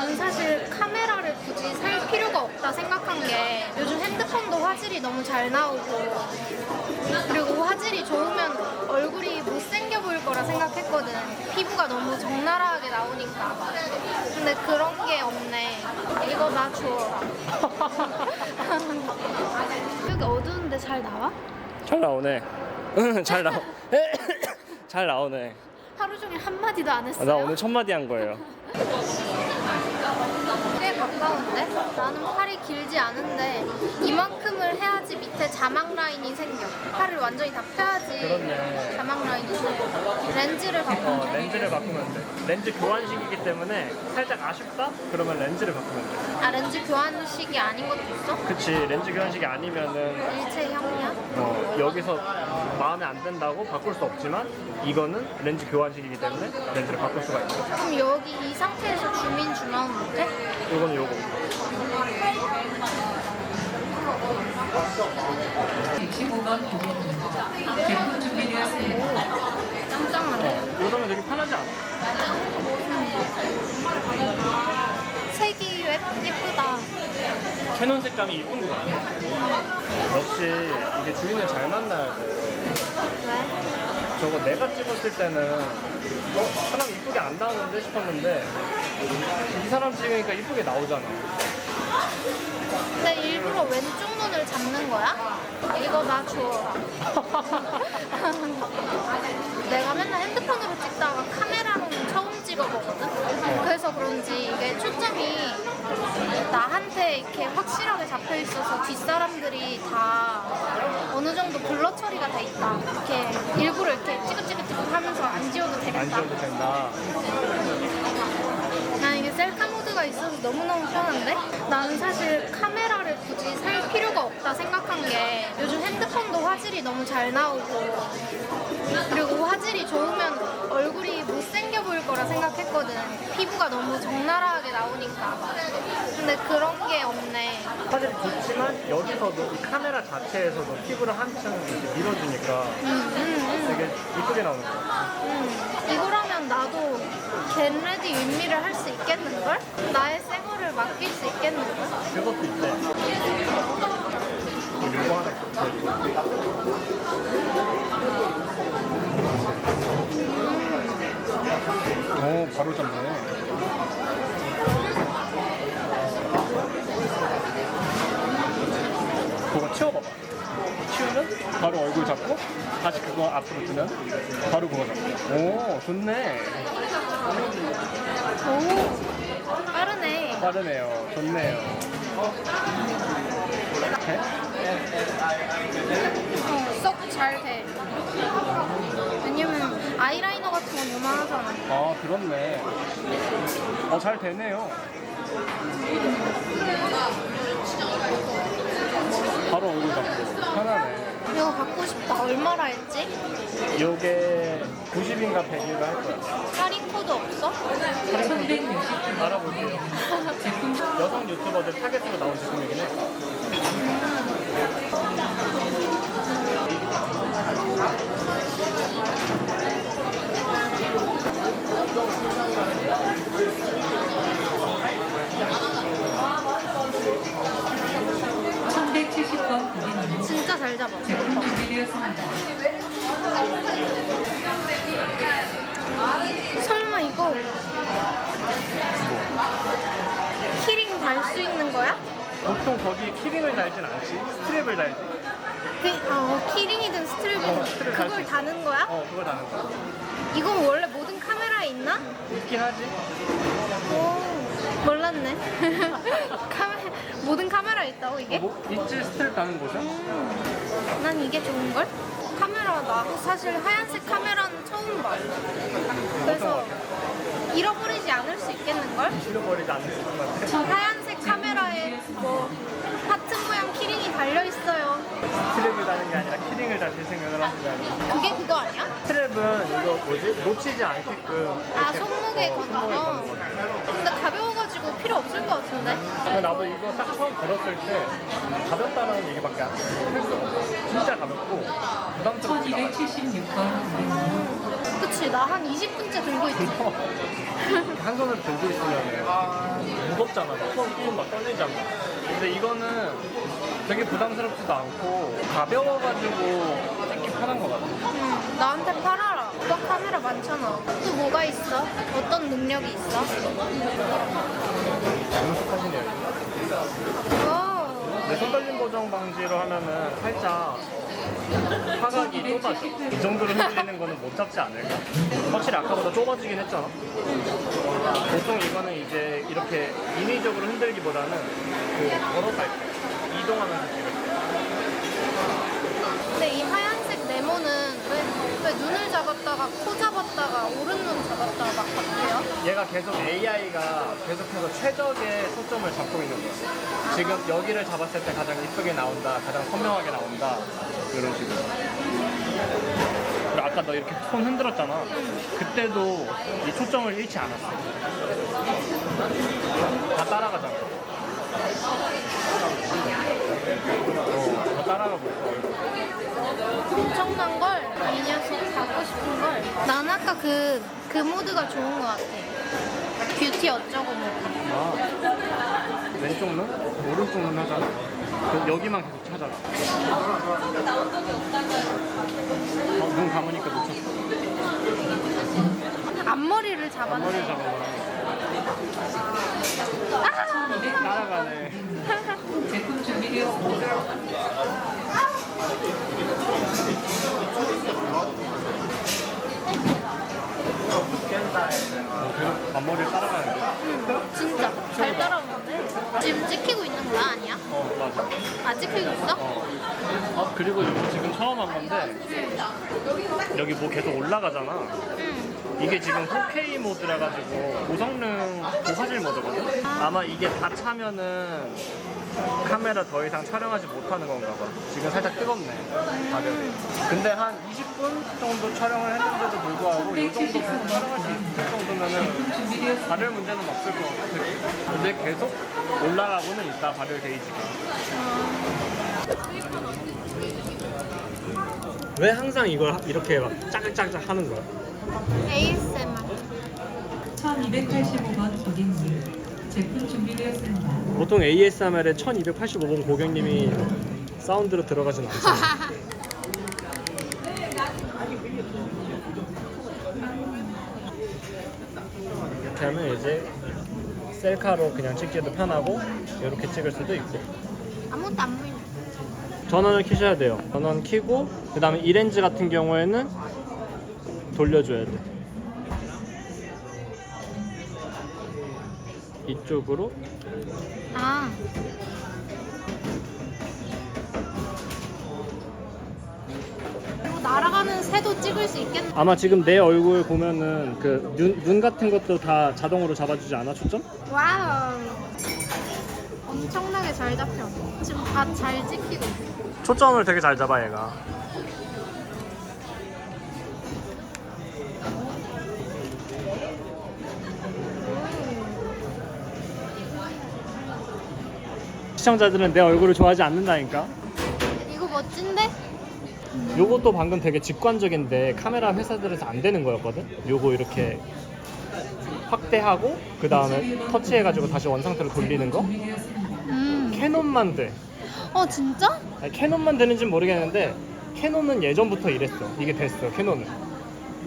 나는 사실 카메라를 굳이 살 필요가 없다 생각한 게 요즘 핸드폰도 화질이 너무 잘 나오고 그리고 화질이 좋으면 얼굴이 못생겨 보일 거라 생각했거든. 피부가 너무 적나라하게 나오니까. 근데 그런 게 없네. 이거 나 주워라. 여기 어두운데 잘 나와? 잘 나오네. 잘 나오. 잘 나오네. 하루 종일 한마디도 안 했어요? 나 오늘 첫 마디 한 거예요. 꽤 가까운데? 나는 팔이 길지 않은데 이만큼을 해야지 밑에 자막 라인이 생겨. 팔을 완전히 다 펴야지 그렇네. 자막 라인이 생겨. 렌즈를 바꾸면 어, 렌즈를 바꾸면 돼. 렌즈 교환식이기 때문에 살짝 아쉽다? 그러면 렌즈를 바꾸면 돼. 아 렌즈 교환식이 아닌 것도 있어? 그치, 렌즈 교환식이 아니면은 일체형이야? 어, 여기서 마음에 안 든다고 바꿀 수 없지만 이거는 렌즈 교환식이기 때문에 렌즈를 바꿀 수가 있어. 그럼 여기 이 상태에서 주민 주문 못해? 이거 는 요거. 짱짱하네. 이러면 되게 편하지 않아? 색이 왜 예쁘다. 캐논 색감이 이쁜 거 같아. 역시 이게 주인을 잘 만나야 돼. 왜? 저거 내가 찍었을 때는 어? 사람 이쁘게 안 나오는데 싶었는데 이 사람 찍으니까 이쁘게 나오잖아. 근데 일부러 왼쪽 눈을 잡는 거야? 이거 나 주워라. 내가 맨날 핸드폰으로 찍다가 카메라로는 처음 찍어보거든? 그래서 그런지 이게 초점이 나한테 이렇게 확실하게 잡혀 있어서 뒷사람들이 다 어느 정도 블러 처리가 돼 있다. 이렇게 일부러 이렇게 찌긋찌긋찌긋 하면서 안 지워도 안 되겠다. 지워도 된다. 난 이게 셀카 모드가 있어서 너무너무 편한데? 나는 사실 카메라를 굳이 살 필요가 없다 생각 한게 요즘 핸드폰도 화질이 너무 잘 나오고 그리고 화질이 좋으면 얼굴이 못생겨 보일 거라 생각했거든. 피부가 너무 적나라하게 나오니까. 근데 그런 게 없네. 사실 좋지만 여기서도 이 카메라 자체에서도 피부를 한층 이렇게 밀어주니까 음, 음, 음. 되게 이쁘게 나오는 거 같아. 음. 이거라면 나도 겟레디 윗미를 할 수 있겠는걸? 나의 생얼을 맡길 수 있겠는걸? 그것도 있대. 이거 하나. 오, 바로 잡네. 그거 치워봐봐. 치우면 바로 얼굴 잡고 다시 그거 앞으로 두면 바로 그거 잡고. 오, 좋네. 오, 빠르네. 빠르네요. 좋네요. 이 쏙잘 돼. 왜냐면 아이라이너 같은 건 요만하잖아. 아, 그렇네. 어, 잘 되네요. 바로 얼굴 잡고. 편하네. 이거 갖고 싶다. 얼마라 했지? 요게 90인가 100인가 할 거야. 할인 코드 없어? 알아볼게요. 여성 유튜버들 타겟으로 나온 제품이긴 해. 진짜 잘 잡아. 설마 이거 키링 달 수 있는 거야? 보통 거기 키링을 달진 않지. 스트랩을 달지. 그, 어, 키링이든 어, 스트랩이든 스트랩 달수 그걸 있어. 다는 거야? 어, 그걸 다는 거야. 이건 원래 있나? 있긴 하지. 오, 몰랐네. 카메, 모든 카메라에 있다고 이게? 뭐, 있지, 스트랩 다는 곳은? 음, 난 이게 좋은 걸? 카메라 나 사실 하얀색 카메라는 처음 봐. 그래서 잃어버리지 않을 수 있겠는 걸? 잃어버리지 않을 것 같아. 저 하얀색 카메라에 뭐 하트 모양 키링이 달려 있어요. 스트랩을 다는 게 아니라 키링을 다실 생각을 하는 게 아니라. 그게 그거 아니야? 스트랩은 이거 뭐지? 놓치지 않게끔. 아 이렇게, 손목에 어, 건 손목에 거. 거는 거지. 근데 가벼워가지고 필요 없을 것 같은데? 근데 나도 이거 딱 처음 들었을 때 가볍다라는 얘기밖에 안 했어. 진짜 가볍고 부담스럽지 않아. 1276번 그치 나 한 20분째 들고 있지. 한 손으로 들고 있으면 무섭잖아. 손막 떨리잖아. 근데 이거는 되게 부담스럽지도 않고 가벼워가지고 편한 것 같아. 응, 나한테 팔아라. 오빠 카메라 많잖아. 또 뭐가 있어? 어떤 능력이 있어? 능숙하시네요. 오, 근데 손떨림 보정 방지로 하면은 살짝 화각이 좁아져. 이 정도로 흔들리는 거는 못 잡지 않을까? 확실히 아까보다 좁아지긴 했잖아. 보통 이거는 이제 이렇게 인위적으로 흔들기보다는 그 걸어갈 때 찍을 때. 근데 이 하얀색 네모는 왜, 왜 눈을 잡았다가 코 잡았다가 오른 눈 잡았다가 막 바뀌어요? 얘가 계속 AI가 계속해서 최적의 초점을 잡고 있는 거야. 지금 여기를 잡았을 때 가장 이쁘게 나온다, 가장 선명하게 나온다, 이런 식으로. 그리고 아까 너 이렇게 손 흔들었잖아. 그때도 이 초점을 잃지 않았어. 다 따라가잖아. 어, 다 따라가고 있어. 엄청난 걸, 이 녀석 갖고 싶은 걸. 난 아까 그, 그 모드가 좋은 것 같아. 뷰티 어쩌고 뭐. 아, 왼쪽 눈? 오른쪽 눈 하잖아. 여기만 계속 찾아라. 어, 눈 감으니까 놓쳤어. 앞머리를 앞머리 잡았네. 잡아봐. 따라가네. 제품 준비되었습니다. 어, 계속 앞머리를 따라가는데. 진짜 잘 따라오는데. 지금 찍히고 있는 거야, 아니야? 어, 맞아. 아, 찍히고 있어? 그리고 이거 지금 처음 한 건데, 여기 뭐 계속 올라가잖아. 응. 이게 지금 4K 모드라 가지고 고성능 고화질 모드거든. 아마 이게 다 차면은 카메라 더 이상 촬영하지 못하는 건가 봐. 지금 살짝 뜨겁네. 가격이. 근데 한 20분 정도 촬영을 했는데도 불구하고 이 정도면 촬영할 수 있을 정도면은 발열 문제는 없을 것 같아. 근데 계속 올라가고는 있다 발열 게이지가. 왜 항상 이걸 이렇게 막 짜글짜글 하는 거야? ASMR. 1285번 고객님. 제품 준비되었습니다. 보통 ASMR에 1285번 고객님이 사운드로 들어가진 않잖아요. 이렇게 하면 이제 셀카로 그냥 찍기도 편하고 이렇게 찍을 수도 있고 아무것도 안 보이네. 전원을 켜셔야 돼요. 전원 켜고 그 다음에 이 렌즈 같은 경우에는 돌려줘야 돼. 이쪽으로 아. 그리고 날아가는 새도 찍을 수 있겠네. 아마 지금 내 얼굴 보면은 그눈 같은 것도 다 자동으로 잡아주지 않아 초점? 와우. 엄청나게 잘 잡혀. 지금 다잘 찍히고 있어. 초점을 되게 잘 잡아 얘가. 시청자들은 내 얼굴을 좋아하지 않는다니까. 이거 멋진데? 요것도 방금 되게 직관적인데 카메라 회사들에서 안 되는 거였거든. 요거 이렇게 확대하고 그 다음에 터치해가지고 다시 원상태로 돌리는 거. 음. 캐논만 돼. 어 진짜? 아니, 캐논만 되는지 는 모르겠는데 캐논은 예전부터 이랬어. 이게 됐어. 캐논은.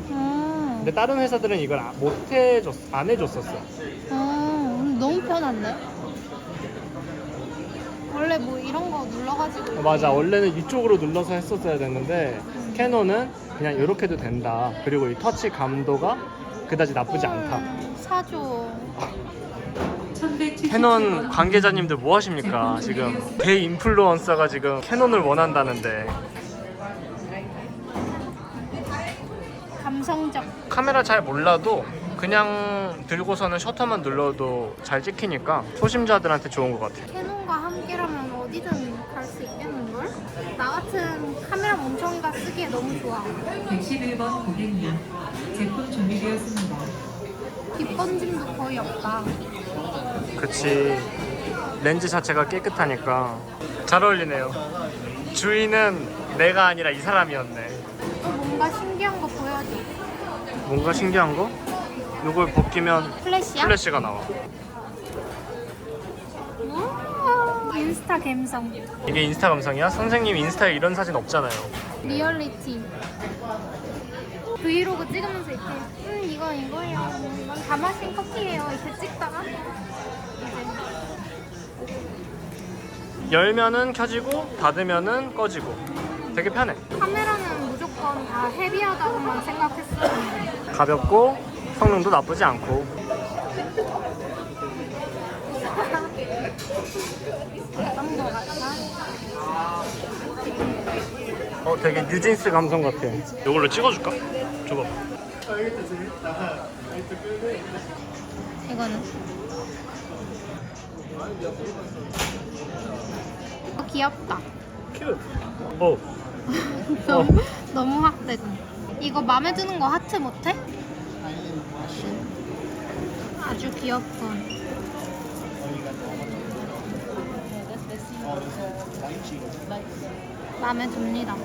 음. 근데 다른 회사들은 이걸 아- 못 해줬, 안 해줬었어. 어, 너무 편한데? 원래 뭐 이런 거 눌러가지고 맞아. 원래는 이쪽으로 눌러서 했었어야 됐는데 캐논은 그냥 이렇게도 된다. 그리고 이 터치 감도가 그다지 나쁘지 않다. 음, 사줘. 캐논 관계자님들 뭐 하십니까? 지금 대인플루언서가 지금 캐논을 원한다는데 감성적. 카메라 잘 몰라도 그냥 들고서는 셔터만 눌러도 잘 찍히니까 초심자들한테 좋은 것 같아. 캐논과 함께라면 어디든 갈 수 있겠는걸? 나 같은 카메라 멍청이가 쓰기에 너무 좋아. 111번 고객님. 제품 준비되었습니다. 빗 번짐도 거의 없다. 그치. 렌즈 자체가 깨끗하니까 잘 어울리네요. 주인은 내가 아니라 이 사람이었네. 또 뭔가 신기한 거 보여줘. 뭔가 신기한 거? 이걸 벗기면 플래시야? 플래시가 나와. 우와, 인스타 감성. 이게 인스타 감성이야? 선생님 인스타에 이런 사진 없잖아요. 리얼리티. 브이로그 찍으면서 이렇게 음 이거 이거예요. 이건 다 마신 커피예요. 이렇게 찍다가 이제 열면은 켜지고 닫으면은 꺼지고. 되게 편해. 카메라는 무조건 다 헤비하다고만 생각했었는데 가볍고 성능도 나쁘지 않고. 어떤 거 같아? 어 되게 뉴진스 감성 같아. 이걸로 찍어줄까? 줘봐. 이거는 어, 귀엽다. 큐. 어. 너무 너무 확대돼. 이거 마음에 드는 거 하트 못해? 아주 귀엽군. 마음에 듭니다.